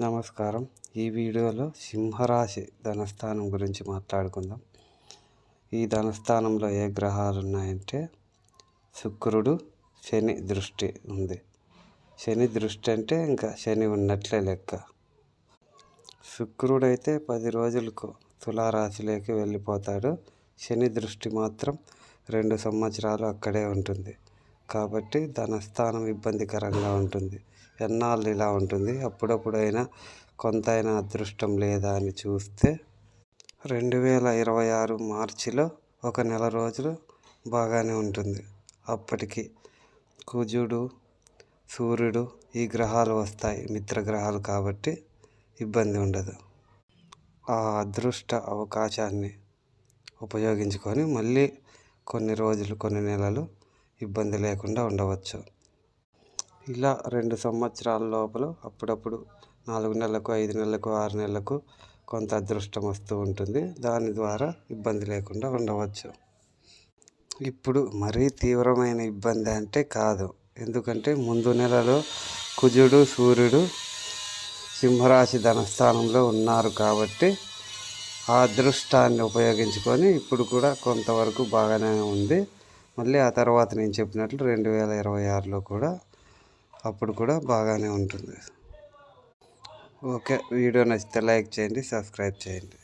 నమస్కారం. ఈ వీడియోలో సింహరాశి ధనస్థానం గురించి మాట్లాడుకుందాం. ఈ ధనస్థానంలో ఏ గ్రహాలు ఉన్నాయంటే శుక్రుడు శని దృష్టి ఉంది. శని దృష్టి అంటే ఇంకా శని ఉన్నట్లే లెక్క. శుక్రుడైతే పది రోజులకు తులారాశిలోకి వెళ్ళిపోతాడు. శని దృష్టి మాత్రం రెండు సంవత్సరాలు అక్కడే ఉంటుంది. కాబట్టి ధనస్థానం ఇబ్బందికరంగా ఉంటుంది. ఎన్నాళ్ళు ఇలా ఉంటుంది? అప్పుడప్పుడైనా కొంత అయినా అదృష్టం లేదా అని చూస్తే రెండు వేల ఇరవై ఆరు మార్చిలో ఒక నెల రోజులు బాగానే ఉంటుంది. అప్పటికి కుజుడు సూర్యుడు ఈ గ్రహాలు వస్తాయి మిత్రగ్రహాలు కాబట్టి ఇబ్బంది ఉండదు. ఆ అదృష్ట అవకాశాన్ని ఉపయోగించుకొని మళ్ళీ కొన్ని రోజులు కొన్ని నెలలు ఇబ్బంది లేకుండా ఉండవచ్చు. ఇలా రెండు సంవత్సరాల లోపల అప్పుడప్పుడు నాలుగు నెలలకు ఐదు నెలలకు ఆరు నెలలకు కొంత అదృష్టం వస్తూ ఉంటుంది. దాని ద్వారా ఇబ్బంది లేకుండా ఉండవచ్చు. ఇప్పుడు మరీ తీవ్రమైన ఇబ్బంది అంటే కాదు. ఎందుకంటే ముందు నెలలో కుజుడు సూర్యుడు సింహరాశి ధనస్థానంలో ఉన్నారు కాబట్టి ఆ అదృష్టాన్ని ఉపయోగించుకొని ఇప్పుడు కూడా కొంతవరకు బాగానే ఉంది. మళ్ళీ ఆ తర్వాత నేను చెప్పినట్లు రెండు వేల ఇరవై ఆరులో కూడా అప్పుడు కూడా బాగానే ఉంటుంది. ఓకే వీడియో నచ్చితే లైక్ చేయండి సబ్స్క్రైబ్ చేయండి.